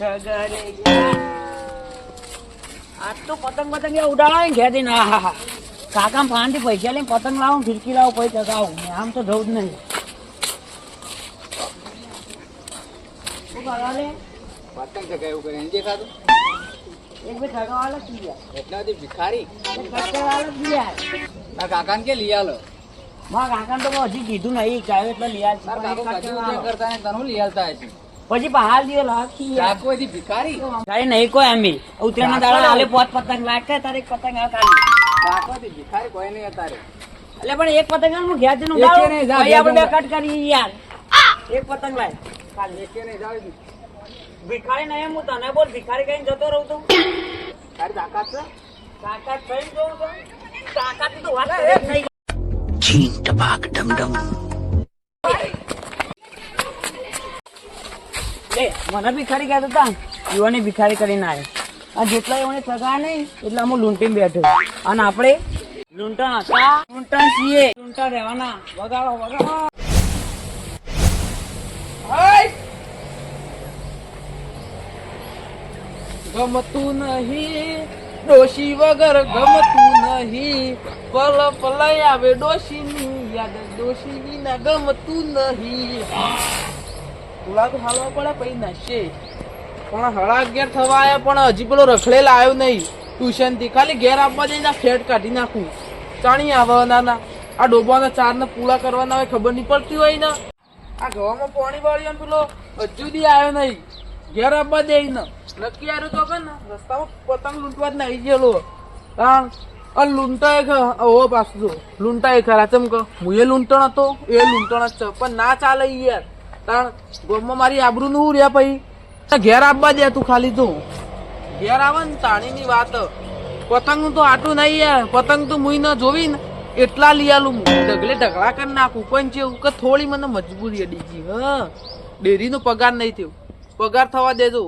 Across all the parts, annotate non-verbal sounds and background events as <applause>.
સગરે તો પતંગ પતંગ એ ઉડાડો ને. કાકા ફાનથી પૈસા લઈને પતંગ લાવું ફિરકી લાવું પછી ચગાવું ને આમ તો જવું જ નહીં શું કરવા લે? પતંગ ચગાવ્યું કરે એને દેખાતું એક બે ચગાવાલા જ ગયા. એટલા બધી ભિખારી ચગાવાલા ગયા. તાર કાકાને કે લઈ આલો મારા કાકાને તો હજી કીધું નહીં આવે એટલે લઈ. કરતા તને લઈ આલતા હશે પછી બહાર દિયો લાખી. કાકો ભિખારી? તારે નહીં કોઈ અમે ઉત્તરાયણના દાડા હાલે પોત પતંગ લાગે તારે એક પતંગ આ ખાલી. કાકો હજી ભિખારી કોઈ નહીં તારે એટલે પણ એક પતંગ હું ઘેર જઈને ઉડાડું. નહીં, જા, પછી આપણે બે કટ કરીએ યાર. એક પતંગ લાય. કાલ એકે નહીં જાવ ભિખારી નહીં હું તને બોલ ભિખારી કઈ જતો રહું તું. તારી તાકાત છે? તાકાત થઈ જોઉં તો. તાકાત તો વાત કરે જ નહીં. લે મને ભિખારી કહેતો હતા. યુવાને ભિખારી કરીને આવે આ જેટલા એમને સગા નહીં, એટલા હું લૂંટીને બેઠો. અને આપણે લૂંટણ હતા. લૂંટણ છીએ. લૂંટણ રહેવાના. વગાડો વગાડો. ગમતું નહીં. ડોશી વગર ગમતું નહીં. પલ પલય આવે ડોશીની યાદ. ડોશી ના ગમતું નહીં. તો હાલવા પડે પછી નશે. પણ હળા અગિયાર થવા આવ્યા પણ હજી પેલો રખડેલ આવ્યો નહીં. ટ્યુશનથી ખાલી ઘેર આપવા જઈને ફેટ કાઢી નાખું. ચાણી આવે ના ના આ ડોબાના ચારને પૂળા કરવાના હોય ખબર નહીં પડતી હોય ને. આ ગવામાં પાણી વાળી પેલો, હજુ આવ્યો નહીં. ઘેર આપવા દે ને. નક્કી આવ્યું તો કે રસ્તામાં પતંગ લૂંટવા જ ગયેલો. હા અને લૂંટા એ ખરા. ઓ પાછું જો. લૂંટા એ ખરા. ચમ કહું? હું એ લૂંટણ હતો, એ લૂંટણ જ પણ ના ચાલે યાર. કારણ ગોમમાં મારી આબરૂ નું રહ્યા પછી ઘેર આવવા દે તું ખાલી તું. ઘેર આવે ને તાણીની વાત. પતંગ તો આટલું નહીં પતંગ તો મુઈ ન જોવી ને. એટલા લઈ આલું ઢગલે કરી નાખું. પણ છે કે થોડી મને મજબૂરી અડીજી હા. ડેરીનો પગાર નહીં થયો. પગાર થવા દેજો.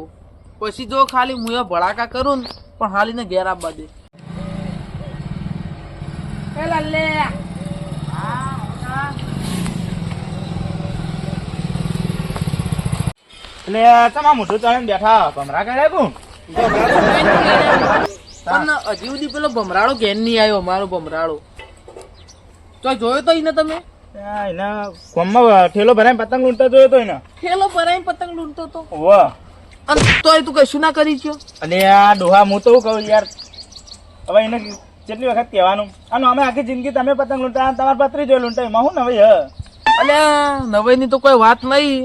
પછી જો ખાલી હું એ ભડાકા કરું ને, પણ હાલીને ઘેર આપવા દે. એ લાલે એટલે તમા મોટું ચણ બેઠા ભમરા કરે કું? પણ હજી સુધી પેલો ભમરાળો ઘેર નહીં આવ્યો અમારો ભમરાળો. તો જોયો તો એને તમે? એના કોમમાં ઠેલો પતંગ લૂંટતો જોયો તો એને ભરાઈ પતંગ લૂંટતો તો? વાહ અને તોય તું કશું ના કરી છો અને આ ડોહા હું તો કહું યાર? હવે એને કેટલી વખત કહેવાનું? અને અમે આખી જિંદગી તમે પતંગ લૂંટા તમારા પત્રી જોઈ લૂંટા એમાં હું નવી હ? અલ્યા નવાઈની તો કોઈ વાત નહીં.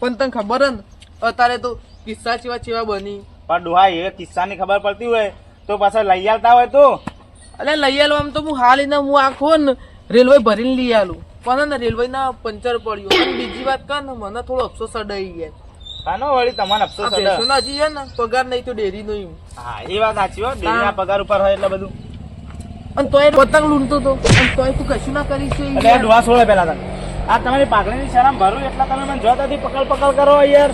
પણ તને ખબર ને અત્યારે તો કિસ્સા ચેવા ચેવા બની? પણ ડોહા એ કિસ્સાની ખબર પડતી હોય તો પાછા લઈ આવતા હોય તો. અને લઈ આલવામાં આમ તો હું હાલીને હું આખો ને રેલવે ભરીને લઈ આલું. પણ ને રેલવે ના પંચર પડ્યું. બીજી વાત કર ને મને થોડો અફસોસ અડાઈ ગયા. કાનો વળી તમારે અફસોસ અડાઈ હતો ના ને પગાર નહીં તો ડેરી નો હા એ વાત સાચી હો. ડેરીના પગાર ઉપર હોય એટલે બધું. અને તોય પતંગ લૂંટતો તો. અને તોય તું કશું ના કરી છે એટલે ડોહા છોડે પેલા તને. આ તમારી પાઘડીની શરમ ભરું એટલા તમે મને જોતાથી પકડ પકડ કરો યાર.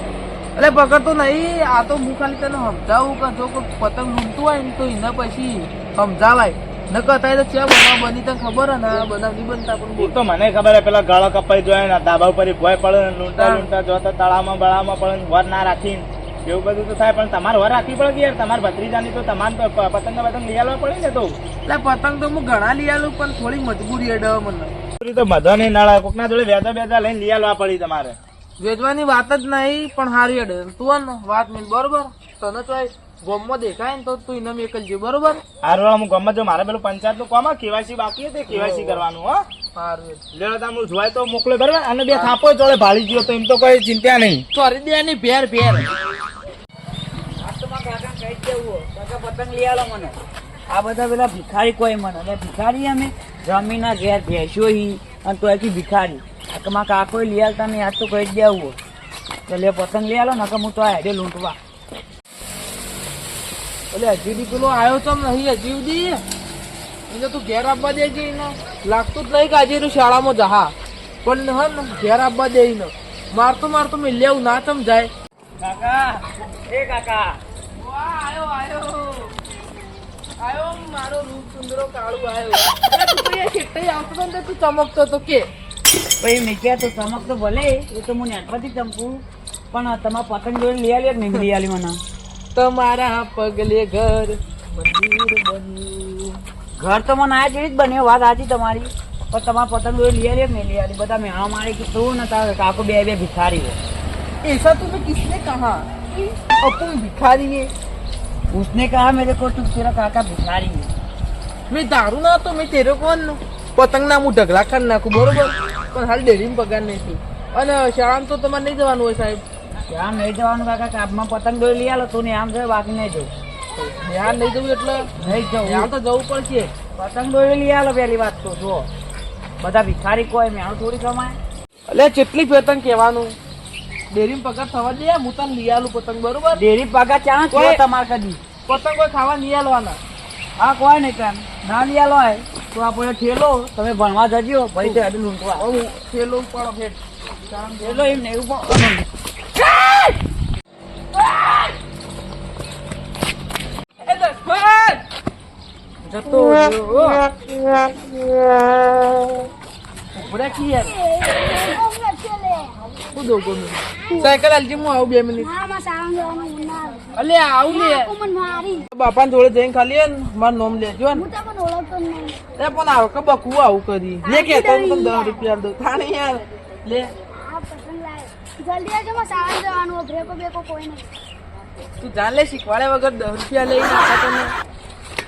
એટલે પકડતો નહીં. આ તો હું ખાલી તને સમજાવું કે જો કોઈ પતંગ લૂંટતું હોય ને તો એના પછી સમજાવાય. ન કહેતા તો ચેવા બનાવ બની તને ખબર હે ને? બધા નહીં બનતા પણ તો મને ખબર હે પેલા ગાળો કપાઈ જોય ને ધાબા ઉપર ભોય પડે ને લૂંટા લૂંટા જોતા તળાવમાં બળાવમાં પડે ને વર ના રાખીને. એવું બધું તો થાય પણ તમારે વર રાખવી પડે યાર? તમારે ભત્રીજાની તો તમારે પતંગ પતંગ લઈ આવવા પડે ને તો. એટલે પતંગ તો હું ઘણા લઈ આવું પણ થોડી મજબૂરી અડાવ મને. તો મજા નહીં નાળા કોકના જોડે વેદા બેદા લઈને લઈ આવવા પડી તમારે. વેચવાની વાત જ નહીં પણ હારી અડે. તું ને વાત મિલ બરોબર? તને તો ગોમમાં દેખાય ને તો તું એને મેકલજે બરોબર? હાર વાળા હું ગોમમાં જો મારે પેલું પંચાયતનું કોમાં કેવાયસી બાકી હતી કેવાયસી કરવાનું હો. હારું લેડો તમે જોવાય તો મોકલે બરાબર? અને બે થાપો જોડે ભાળી ગયો તો એમ તો કોઈ ચિંતા નહીં. સોરી દે ની ભેર ભેર. જ પતંગ લઈ આલો મને. આ બધા પેલા ભિખારી કોઈ મને. ભિખારી અમે? જમીના ઘેર ભેંસો હી અને તો ભિખારી. મારા કાકો લઈ આલતા નહીં આજ તો કહી જ દેવું હો. તો લે પતંગ લઈ આલો નકર હું તો આ હેડે લૂંટવા. એટલે હજી બી પેલો આવ્યો તો નહીં હજી સુધી એને તું ઘેર આપવા દે છે એને. લાગતું જ નહીં કે આજે એનું શાળામાં જહા પણ હા ને ઘેર આપવા દે એને. મારતો મારતો મેં લેવું ના સમજાય કાકા એ કાકા. આયો આયો. આયો મારો રૂપ સુંદરો કાળું આવ્યો <laughs> આવતો તો તું ચમકતો તો કે. પછી મેં ક્યાં તો ચમક તો ભલે એ તો હું નેટમાંથી ચમકું પણ તમારે પતંગ જોઈને લઈ આલી કે નહીં લઈ આલી મને તમારા પગલે ઘર મંદિર બન્યું ઘર તો મને આ જેવી જ બન્યો વાત સાચી તમારી પણ તમારે પતંગ જોઈને લઈ આલી કે નહીં લઈ આલી બધા મેળા મારી કે તું ને તારે કાકો બે બે ભિખારી હો ऐसा तुम्हें किसने कहा और तुम भिखारी है उसने कहा मेरे को तू तेरा काका भिखारी है મેં દારૂ ના તો મેં તેરે કોણ પતંગ ના હું ઢગલા કરી નાખું બરોબર પણ હાલ ડેરીમાં પગાર નથી. અને શાળામાં તો તમારે નહીં જવાનું હોય સાહેબ? ત્યાં નહીં જવાનું કાકા કાપમાં પતંગ દોરી લઈ આલો તું ને આમ છે બાકી નહીં જવું ધ્યાન નહીં જવું એટલે? નહીં જવું. જવું તો જવું પડશે. પતંગ દોરી લઈ આલો પહેલી વાત તો જો બધા ભિખારી કોઈ મેણું થોડી કમાય. એટલે જેટલી પતંગ કહેવાનું. ડેરી પગાર થવા દે હું તને લઈ આલું પતંગ બરોબર? ડેરી પગાર ચાણ તમારે કદી. પતંગ કોઈ ખાવા લઈ આલવાના. હા કોઈ નહીં કામ? ના લઈ આલો હોય તો આપણે ઠેલો તમે ભણવા જજો. ભાઈ તે હજુ લૂંટવા. હું થેલો ઉપાડો ફેટ ઠેલો એમ નહીં દશમન! જતો. ઉભરે કી યાર? સાયકલ હાલજી હું આવું બે મિનિટ. અલે આવું લે. બાપા જોડે જઈને ખાલી મારું નામ લેજો ને. એ પણ આવ કે બકુ આવું કરી. લે કે તો હું તને દસ રૂપિયા દઉં. થાણે યાર. લે. જલ્દી આવજો માં સારા જવાનું. બ્રેકો બેકો કોઈ નહીં. તું જાણ લે શીખવાડે વગર દસ રૂપિયા લઈ નાખા તમે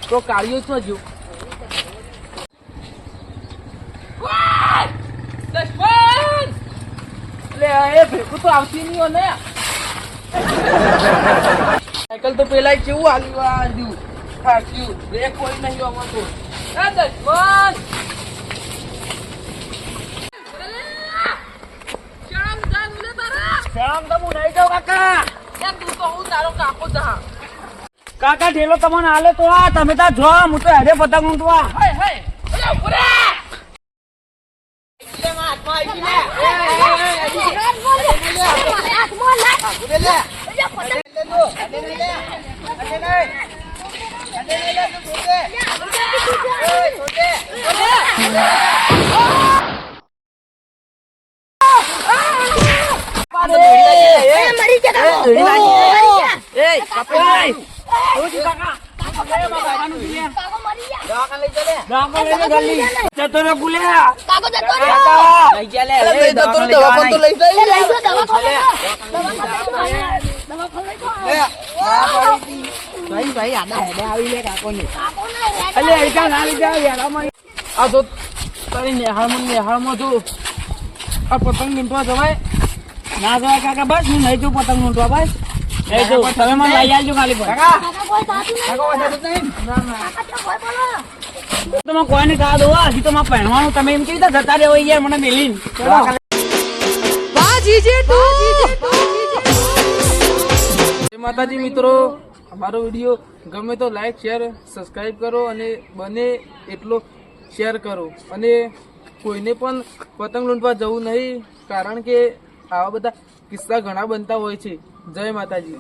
તો કાઢ્યો છો જો! લે એ ભેગું તો આવતી નહીં ને. સાયકલ તો પેલા કેવું હાલ્યું હાલ્યું થાક્યું બ્રેક કોઈ નહીં આમાં તો એ દશમન! શરમ જાન ઉલે તારા. શરમ તો હું નહીં જાઉં કાકા ઢેલો તમને હાલે તો આ તમે ત્યાં જો હું તો હેડે પતંગ હાય હે હે અરે ઊભો રે એ કાપે કાકા. કાકા. ભાઈ ભાઈ આડા હેડે આવી લે કાકોને કાકોને અલે એકા ના લઈ યાર આ તો તારી નેહાળમાં નેહાળમાં પતંગ નીંટવા જવાય ના જવાય કાકા, બસ, હું નહીં જો પતંગ લૂંટવા બસ તમે મને લઈ આવજો ખાલી પણ. કાકા. કોઈ સાચું નહીં. કાકા તો કોઈ બોલો. તમે કોઈને કહા દો હજી તો પહેરવાનું તમે એમ કેવી રીતે જતા રહ્યો યાર મને મેલીને. જય માતાજી મિત્રો અમારો વીડિયો ગમે તો લાઈક શેર સબસ્ક્રાઈબ કરો અને બને એટલો શેર કરો. અને કોઈને પણ પતંગ લૂંટવા જવું નહીં કારણ કે આવા બધા કિસ્સા ઘણા બનતા હોય છે. જય માતાજી.